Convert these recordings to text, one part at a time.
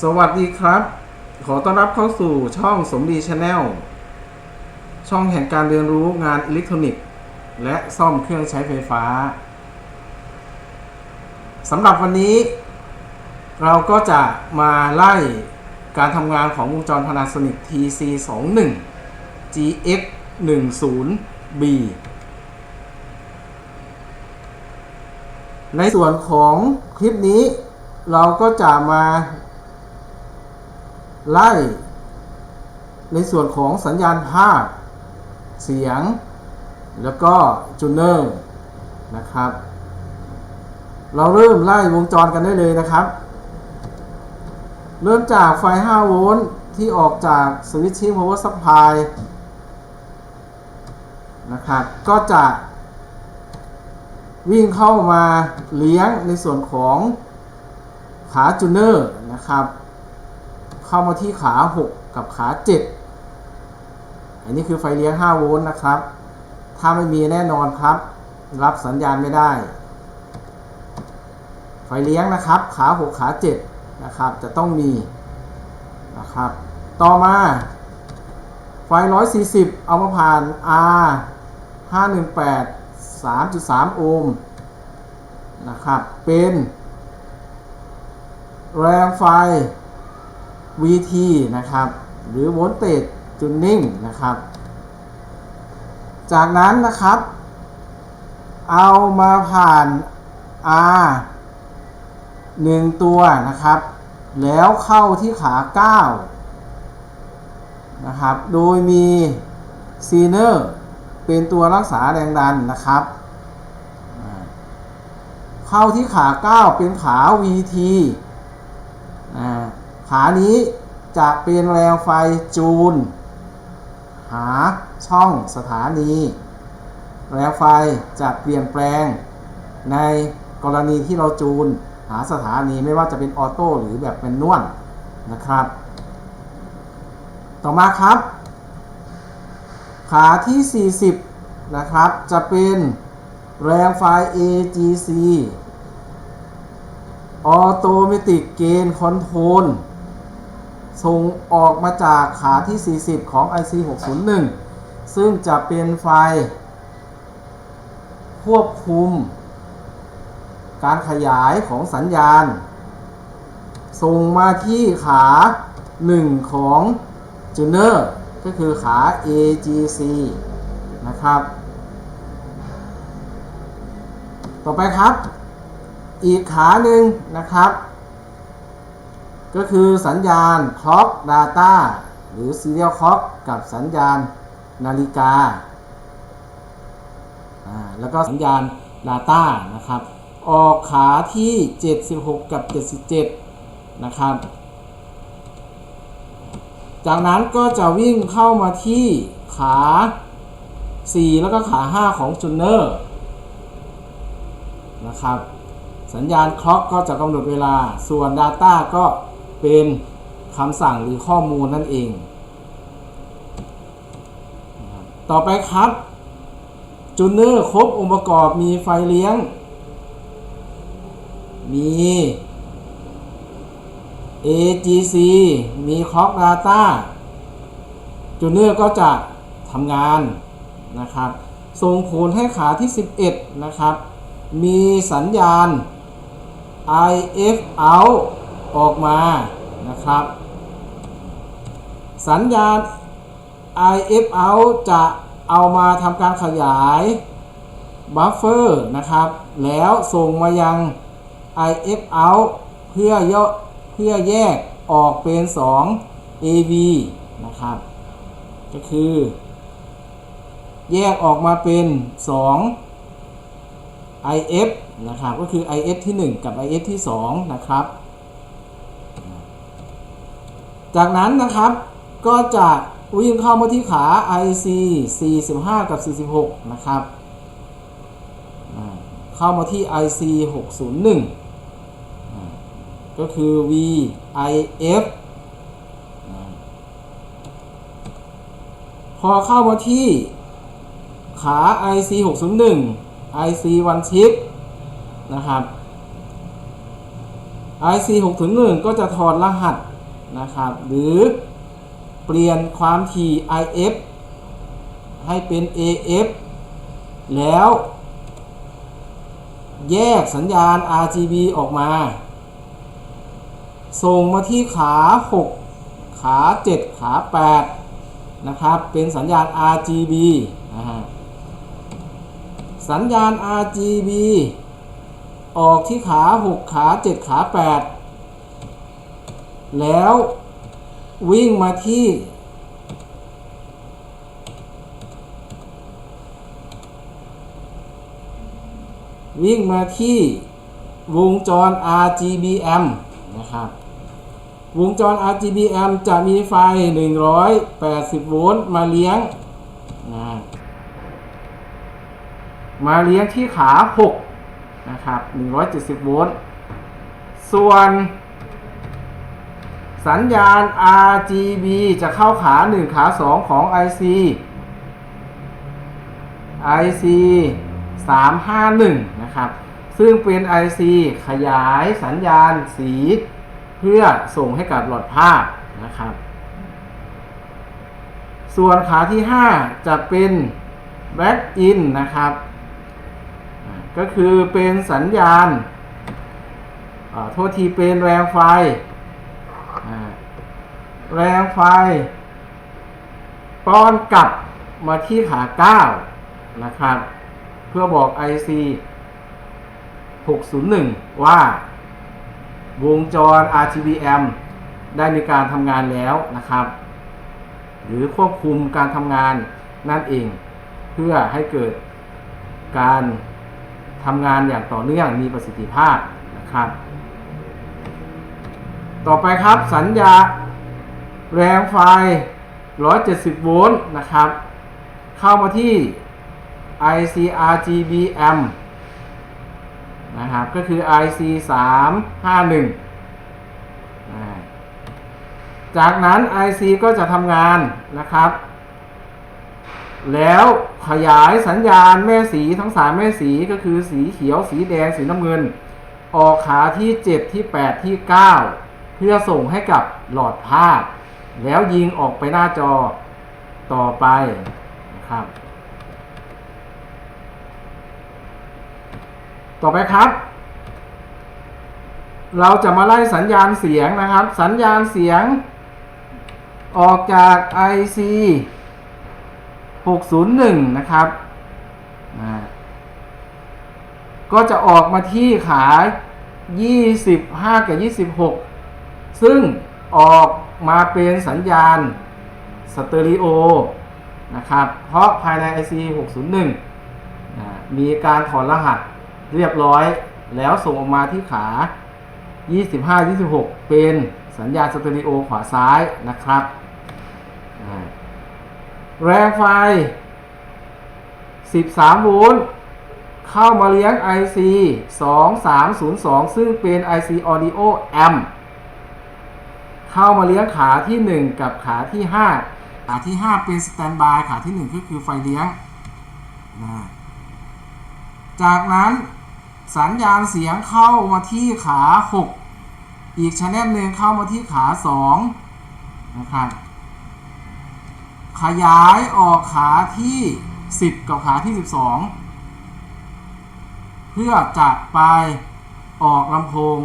สวัสดีครับ ขอต้อนรับเข้าสู่ช่องสมดีชาแนลช่องแห่งการเรียนรู้งานอิเล็กทรอนิกส์และซ่อมเครื่องใช้ไฟฟ้าสำหรับวันนี้ เราก็จะมาไล่การทำงานของวงจร Panasonic TC21 GX 10 B ในส่วนของคลิปนี้เราก็จะมา ไล่ ในส่วนของสัญญาณภาพ เสียง แล้วก็จูเนอร์นะครับ เราเริ่มไล่วงจรกันได้เลยนะครับ เริ่มจากไฟ 5 โวลต์ที่ออกจากสวิตชิ่ง power supply นะครับก็จะวิ่งเข้ามาเลี้ยงในส่วนของขาจูเนอร์นะครับ เข้ามาที่ขา 6 กับขา 7 อันนี้คือไฟเลี้ยง 5 โวลต์นะครับ ถ้าไม่มีแน่นอนครับ รับสัญญาณไม่ได้ ไฟเลี้ยงนะครับ ขา 6 ขา 7 นะครับ จะต้องมีนะครับ ต่อมาไฟ 140 เอามาผ่าน R 518 3.3 โอห์มนะครับ เป็นแรงไฟ VT นะครับ หรือ Voltage Tuning นะครับ จากนั้นนะครับ เอามาผ่าน R 1 ตัวนะครับ แล้วเข้าที่ขา 9 นะครับ โดยมีซีเนอร์เป็นตัวรักษาแรงดันนะครับ เข้าที่ขา 9 เป็นขา VT อ่า ขานี้จะเป็นแรงไฟจูน หาช่องสถานีแรงไฟจะเปลี่ยนแปลง ในกรณีที่เราจูน หาสถานีไม่ว่าจะเป็นออโต้หรือแบบเป็นนวลนะครับ ต่อมาครับ ขาที่ 40 นะครับ จะเป็นแรงไฟ AGC Automatic Gain Control ส่งออกมาจากขาที่ 40 ของ IC 601 ซึ่งจะเป็นไฟควบคุม การขยายของสัญญาณ ส่งมาที่ขา 1 ของจูเนอร์ก็คือขา AGC นะครับ ต่อไปครับ อีกขาหนึ่งนะครับ ก็คือสัญญาณ Clock Data หรือ Serial Clock กับสัญญาณนาฬิกา แล้วก็สัญญาณ Data นะครับ ออกขาที่ 76 กับ 77 นะครับ จากนั้นก็จะวิ่งเข้ามาที่ขา 4 แล้วก็ขา 5 ของจูเนอร์นะครับ สัญญาณคล็อกก็จะกำหนดเวลา ส่วน Data ก็ เป็นคำสั่งหรือข้อมูลนั่นเอง ต่อไปครับ จูเนอร์ครบองค์ประกอบมีไฟเลี้ยง มี AGC มี Clock Data จูเนอร์ก็จะทำงานนะครับ ส่งผลให้ขาที่ 11 นะครับ มีสัญญาณ IF out ออกมานะครับ สัญญาณ IF out จะเอามาทำการขยายบัฟเฟอร์นะครับ แล้วส่งมายัง IF out เพื่อย่อเพื่อแยกออกเป็น 2 AV นะครับ ก็คือ แยกออกมาเป็น 2 IF นะครับ ก็คือ IF ที่ 1 กับ IF ที่ 2 นะครับ จากนั้นนะครับก็จะวิ่งเข้ามาที่ขา IC 45 กับ 46 นะครับเข้ามาที่ IC 601อ่าก็คือ VIF พอเข้ามาที่ขา IC 601 IC 1 chip นะครับ IC 601 ก็จะถอดรหัส นะครับ หรือเปลี่ยนความถี่ IF ให้เป็น AF แล้วแยกสัญญาณ RGB ออกมา ส่งมาที่ขา 6 ขา 7 ขา 8 นะครับ เป็นสัญญาณ RGB นะฮะสัญญาณ RGB ออกที่ขา 6 ขา 7 ขา 8 แล้ววิ่งมาที่วิ่งมาที่วงจร RGBM นะครับ วงจร RGBM จะมีไฟ 180 โวลต์มาเลี้ยงนะมาเลี้ยงที่ขา 6 นะครับ 170 โวลต์ ส่วน สัญญาณ RGB จะเข้าขา 1 ขา 2 ของ IC IC 351 นะครับ ซึ่งเป็น IC ขยายสัญญาณสี เพื่อส่งให้กับหลอดภาพนะครับ ส่วนขาที่ 5 จะเป็น back in นะครับ ก็คือเป็นสัญญาณโทษทีเป็นแรงไฟ แรงไฟป้อนกลับมาที่ขา 9 นะครับ เพื่อบอก IC 601 ว่าวงจร RGBM ได้มีการทำงานแล้วนะครับ หรือควบคุมการทำงานนั่นเอง เพื่อให้เกิดการทำงานอย่างต่อเนื่องมีประสิทธิภาพนะครับ ต่อไปครับสัญญาแรงไฟ 170 โวลต์นะครับ เข้ามาที่ ICRGBM นะครับก็คือ IC 351อ่าจากนั้น IC ก็จะทำงานนะครับ แล้วขยายสัญญาณแม่สีทั้งสามแม่สีก็คือสีเขียวสีแดงสีน้ำเงิน ออกขาที่ 7 ที่ 8 ที่ 9 พื่อส่งให้กับหลอดภาพ แล้วยิงออกไปหน้าจอต่อไปนะครับ ต่อไปครับ เราจะมาไล่สัญญาณเสียงนะครับ สัญญาณเสียง ออกจาก IC 601 นะครับ ก็จะออกมาที่ขา 25 กับ 26 ซึ่งออกมาเป็นสัญญาณสเตอริโอนะครับ เพราะภายใน IC 601อ่ามีการถอดรหัสเรียบร้อยแล้วส่งออกมาที่ขา 25 26 เป็นสัญญาณสเตอริโอขวาซ้ายนะครับอ่าแรงไฟ 13 โวลต์เข้ามาเลี้ยง IC 2302 ซึ่งเป็น IC Audio Amp เข้ามาเลี้ยงขาที่ 1 กับขาที่ 5 ขาที่ 5 เป็น Standby ขาที่ 1 ก็คือไฟเลี้ยงนะจากนั้นสัญญาณเสียงเข้ามาที่ขา 6 อีกชแนลหนึ่งเข้ามาที่ขา2นะครับขยายออกขาที่ 10 กับขาที่ 12 เพื่อจะไปออกลำโพง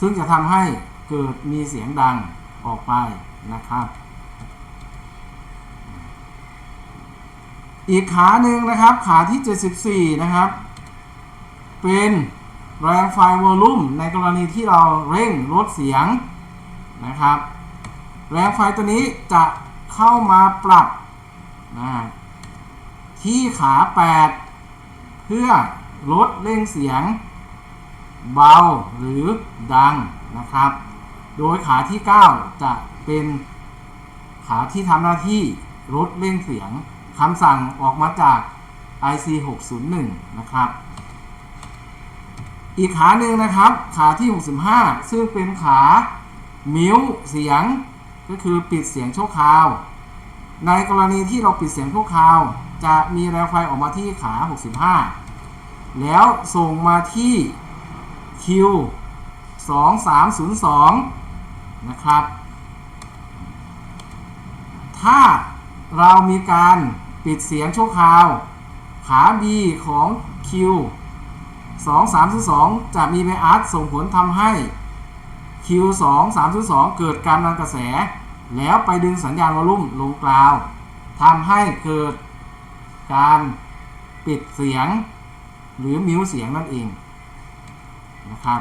ซึ่งจะทำให้ เกิดมีเสียงดังออกไปนะครับ อีกขาหนึ่งนะครับขาที่ 74 นะครับ เป็นแรงไฟวอลลุ่มในกรณีที่เราเร่งลดเสียงนะครับ แรงไฟตัวนี้จะเข้ามาปรับนะที่ขา 8 เพื่อลดเร่งเสียงเบาหรือดังนะครับ โดยขาที่ 9 จะเป็นขาที่ทำหน้าที่ลดเร่งเสียงคำสั่งออกมาจาก IC 601นะครับ อีกขาหนึ่งนะครับขาที่ 65 ซึ่งเป็นขามิวเสียงก็คือปิดเสียงชั่วคราว ในกรณีที่เราปิดเสียงชั่วคราว จะมีแรงไฟออกมาที่ขา 65 แล้วส่งมาที่ Q 2302 นะครับ ถ้าเรามีการปิดเสียงชั่วคราว ขา B ของ Q 2 3 2 จะมีไบอัสส่งผลทำให้ Q 2 3 2 เกิดการนำกระแส แล้วไปดึงสัญญาณวอลลุ่มลงกราวทำให้เกิดการปิดเสียงหรือมิวเสียงนั่นเองนะครับ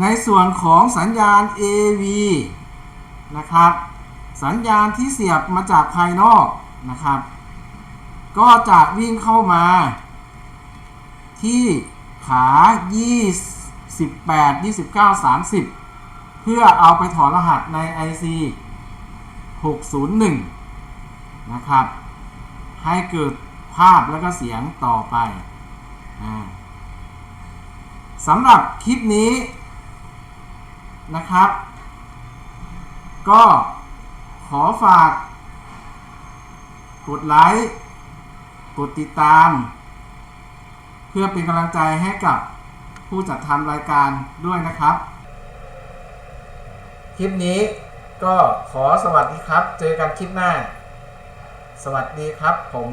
ในส่วนของสัญญาณ AV นะครับ สัญญาณที่เสียบมาจากภายนอกนะครับ ก็จะวิ่งเข้ามา ที่ขา 28 29 30 เพื่อเอาไปถอดรหัสใน IC 601 นะครับ ให้เกิดภาพแล้วก็เสียงต่อไปอสำหรับคลิปนี้ นะครับ ก็ขอฝาก กดไลค์ กดติดตาม เพื่อเป็นกำลังใจให้กับผู้จัดทำรายการด้วยนะครับ คลิปนี้ก็ขอสวัสดีครับ เจอกันคลิปหน้า สวัสดีครับผม